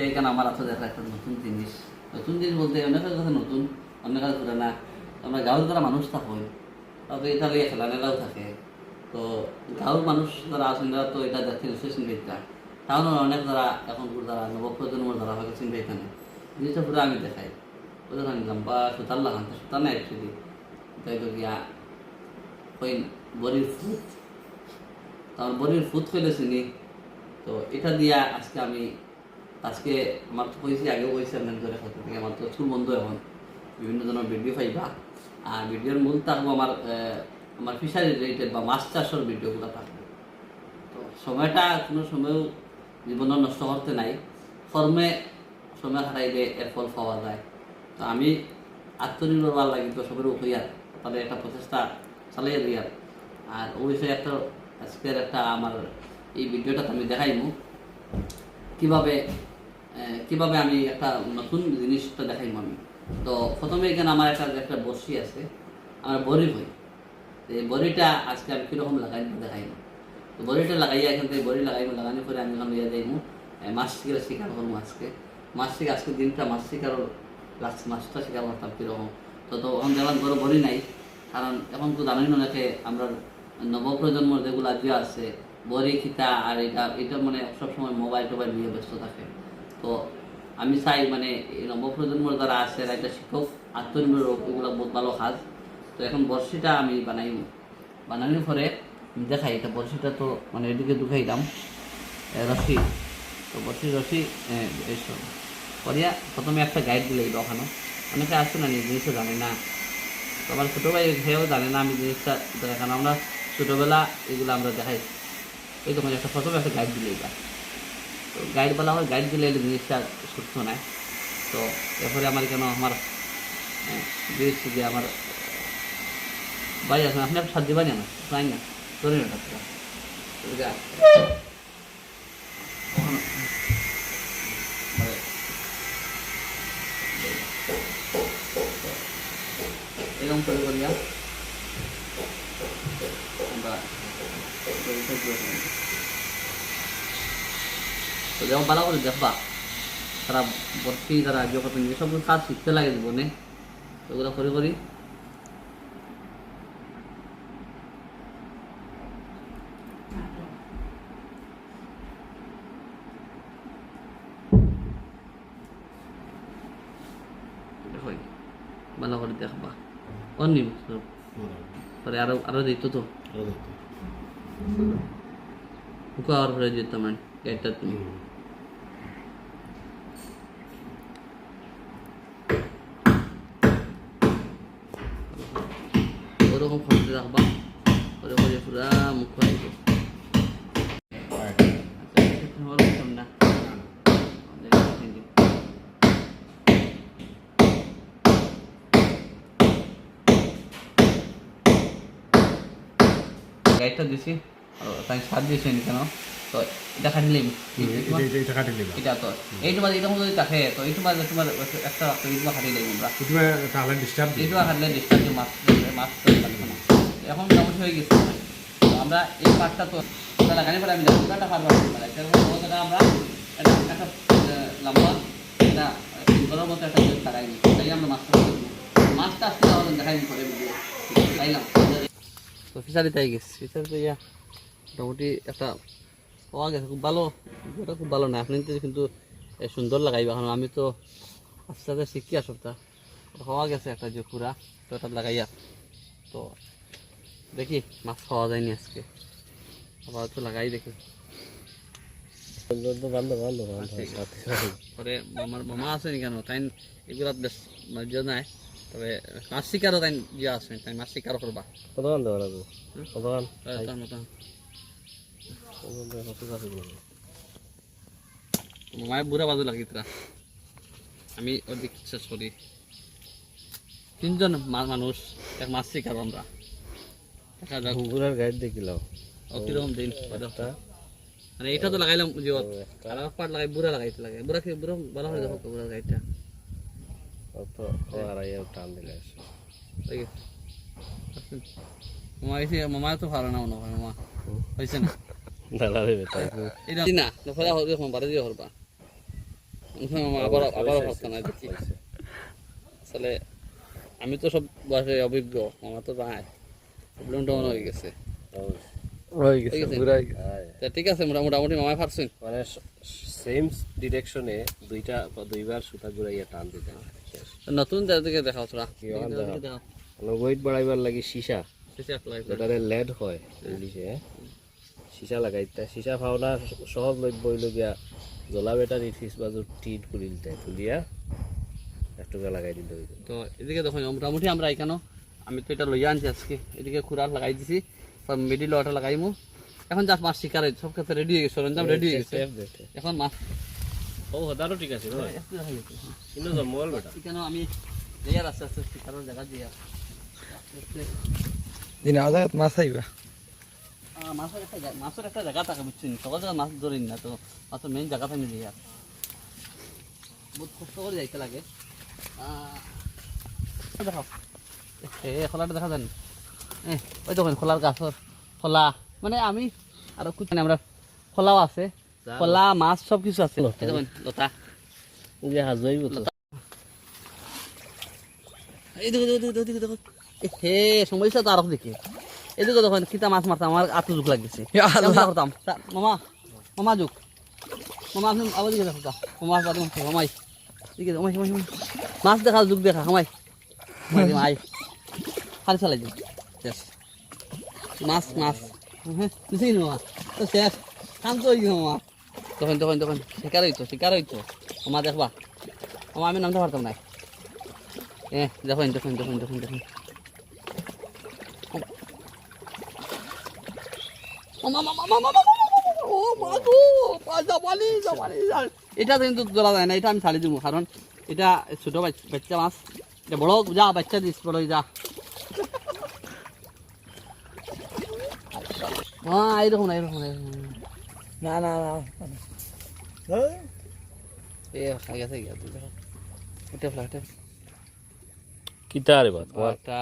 আজকে এখানে আমার হাতে দেখা একটা নতুন জিনিস? নতুন জিনিস বলতে অনেকের কাছে নতুন অনেকের কাছে পুরানা আমরা গাঁৱৰ দ্বারা মানুষ থাকে তাতে এটা লিয়ে খেলা মেলাও থাকে। তো গাঁওর মানুষ যারা আছেন, তারা তো এটা দেখতে নিশ্চয়ই চিন্তা টাউনের অনেক যারা এখন যারা নবপ্রজন্মর যারা হয়তো চিন্তা এখানে। জিনিসটা পুরো আমি দেখাই। ওদের আনলাম বা সুতার লাগান সুতার নাই অ্যাকচুয়ালি তাই তো গিয়া ওই বড়ির ফুট তখন বড়ির ফুট হইলে চিনি। তো এটা দিয়া আজকে আমি আজকে আমার তো আগেও কইছি আপনার ধরে হয়তো থেকে আমার তো চুল বন্ধ এখন। বিভিন্ন ধরনের ভিডিও পাইবা আর ভিডিওর মূল থাকব আমার আমার ফিশারি রিলেটেড বা মাছ চাষের ভিডিওগুলো থাকবে। তো সময়টা কোনো সময়ও জীবনে নষ্ট করতে নাই। কর্মে সময় হারাইলে এর ফল পাওয়া যায়। তো আমি আত্মনির্ভর হওয়ার লাগি তো সবের হইয়ার তাহলে একটা প্রচেষ্টা চালিয়ে দিয়ার আর। ওই একটা, আজকের একটা আমার এই ভিডিওটা আমি দেখাইমু। কীভাবে কীভাবে আমি একটা নতুন জিনিসটা দেখাইমু আমি তো প্রথমে এখানে আমার একটা একটা বসি আছে আমার বড়ি তো এই বড়িটা আজকে আমি কীরকম লাগাই দেখাইমু তো বড়িটা লাগাইয়া এখান থেকে বড়ি লাগাইমু লাগানোর পরে আমি এখন ইয়ে আহ, মাছ শিকার করব আজকে। মাছ শিকার আজকে দিনটা মাছ শিকার লাস্ট মাছটা শিকার করতাম কীরকম? তো তো এখন যেমন বড় বড়ি নাই কারণ এখন তো জানোই না আমরা নবপ্রজন্ম যেগুলা যে আছে বড়ি খিতা আর এটা এটা মানে সবসময় মোবাইল টোবাইল নিয়ে ব্যস্ত থাকে। তো আমি চাই মানে এই নবপ্রজন্মর যারা আছে এরা একটা শিক্ষক আত্মনির্ভর এগুলো বহুত ভালো কাজ। তো এখন বর্ষিটা আমি বানাই বানানোর পরে দেখাই এটা বর্ষিটা তো মানে এদিকে ঢুকাইলাম এ, রশি তো বর্ষি রশি এইসব করিয়া প্রথমে একটা গাইড দিলে ওখানে অনেকে আসছে না জিনিসটা জানে না। তো আমার ছোটো ভাই সেও জানে না আমি জিনিসটা দেখানো আমরা ছোটোবেলা এগুলো আমরা দেখাই। এই তখন একটা প্রথমে একটা গাইড দিলে এটা তো গাইড বলা হয়, গাইড দিলে জিনিসটা সুস্থ নেয় তো এরপরে আমার কেন আমার জিনিস যে আমার, ভাই আছে আপনি সাত দিবানি আমার তাই না? ধরে না এটা এরকম করে করিয়া। তো যখন ভালো করে দেখবা। তারা ভর্তি তারা যখন যেসব কাজ শিখতে লাগে জীবনে। ওগুলো করে করি। ভালো করে দেখবা। পরে আরও আরও দিত তো। আর দিত। মানে এটা তুমি। ওরকম খরচে রাখবা ওরে করে পুরা মুখ আইব না গাইডটা দিছি আর তাই সার দিয়েছি নি কেন তো এটা খাটিলে এটা কাটি দিবা। এটা তো এইটো মাঝে এটা মধ্যে থাকে তো এইটো মাঝে তোমার একটা এইটো খাটি লাগবে আমরা তুমি তাহলে ডিস্টার্ব এইটো খাটলে ডিস্টার্ব মাছ মাছ তো না এখন সমস্যা হয়ে গেছে আমরা। এই পাটটা তো লাগানি পরে আমি একটা মানে। আমরা একটা একটা লম্বা একটা মতো একটা লাগাই তাই আমরা মাছটা। মাছটা আসলে আমাদের দেখাই নি পরে তাইলাম তো ফিশারিতে আই গেছি। ফিশারিতে ইয়া মোটামুটি একটা পাওয়া গেছে খুব ভালো এটা খুব ভালো না আপনি কিন্তু সুন্দর লাগাইবা এখন আমি তো আস্তে আস্তে শিখি আসবটা হওয়া গেছে একটা যে পুরা তো এটা লাগাইয়া। তো দেখি মাছ খাওয়া যায়নি আজকে। আবার তো লাগাই দেখি। বান্ধব পরে আমার মামা আছে কেন? তাই এগুলা বেশ নজর নাই। তবে মাছ শিকারও তাই ইয়ে আছে তাই মাছ শিকারও করবা। কতক্ষণ দেওয়া লাগবো কতক্ষণ তার মতন। মায়ের বুড়া বাজু লাগি তোরা আমি ওদিক শেষ করি। তিনজন মানুষ এক মাছ শিকার আমরা। দেখা যাক। ঘুরার গাইড দেখিলাম ও কীরকম দিন। মানে এটা তো লাগাইলাম যে আর পাট লাগাই বুড়া লাগাইতে লাগে। বুড়া কি বুড়া ভালো হয়ে দেখো বুড়া গাইটা অত আড়াই টান দিলে মামা এসে মামা তো ভালো না মনে হয় মামা। হয়েছে না। এটা না নফলা হবে এখন বাড়ি দিয়ে হরবা আবার আবারও ভাবতো না দেখি আসলে আমি তো সব বয়সে অভিজ্ঞ আমার তো নাই প্রবলেমটা মনে হয়ে গেছে হয়ে ঠিক আছে মোটা- মোটামুটি মামায় পারছেন মানে সেম ডিরেকশনে দুইটা বা দুইবার সুতা ঘুরাইয়া টান দিতে নতুন জায়গা থেকে দেখাও তোরা ওয়েট বাড়াইবার লাগি সীসা লেড হয় ইংলিশে সীসা লাগাইতে সীসা ফাওনা সহজলভ্য হইল গিয়া জ্বলা বেটারি ফিস বাজু টিট করিলতে তুলিয়া একটু লাগাই দিতে হইতো তো এদিকে দেখুন মোটামুটি আমরা এখানে আমি তো এটা লইয়া আনছি আজকে। এদিকে খুরার লাগাই দিছি মিডিল ওয়াটার লাগাইমু। এখন জাস্ট মাছ শিকার হয়েছে সব ক্ষেত্রে রেডি হয়ে গেছে সরঞ্জাম রেডি হয়ে গেছে। এখন মাছ ও হদারও ঠিক আছে একটু দেখা কিন্তু জন্মল বেটা। এখানে আমি লেয়ার আস্তে আস্তে শিকারের জায়গা দিয়া। দিন আজাদ মাছ আইবা? মাছের একটা মাছের একটা জায়গা থাকে বুঝছেন? সকল জায়গায় মাছ ধরিন না তো মাছের মেইন জায়গা থাকে দিয়ে বহুত কষ্ট করে যাইতে লাগে। দেখাও এ খোলাটা দেখা যান এ ওই দেখুন খোলার গাছর খোলা। মানে আমি আরও কিছু আমরা খোলাও আছে। খোলা মাছ সব কিছু আছে। লতা। বতো এই দেখো দেখো হে সমস্যা তো আরও দেখে। এদিকে দেখুন কিতা মাছ মারতাম আমার আত্ম যুগ। কেমন করতাম মামা মামা যুগ মামা আপনি আবার দিকে দেখো তা। মামা মামাই। দিকে মামাই মামাই মাছ দেখা যুগ দেখা মামাই। মাই খালি চালাই দিন। শেষ। মাছ মাছ। হ্যাঁ মামা। তো শেষ। হয়ে গেছে মামা। তখন তখন তখন শিকার হইতো শিকার হইতো। মামা দেখবা। মামা আমি নামতে পারতাম না এ দেখুন দেখুন দেখুন দেখুন দেখুন। এটা কিন্তু ধরা যায় না এটা আমি ছাড়ি দিব কারণ এটা ছোট বাচ্চা মাছ এটা বড় যা বাচ্চা দিস বড় যা হ্যাঁ এরকম না এরকম না। না না কিতা রে একটা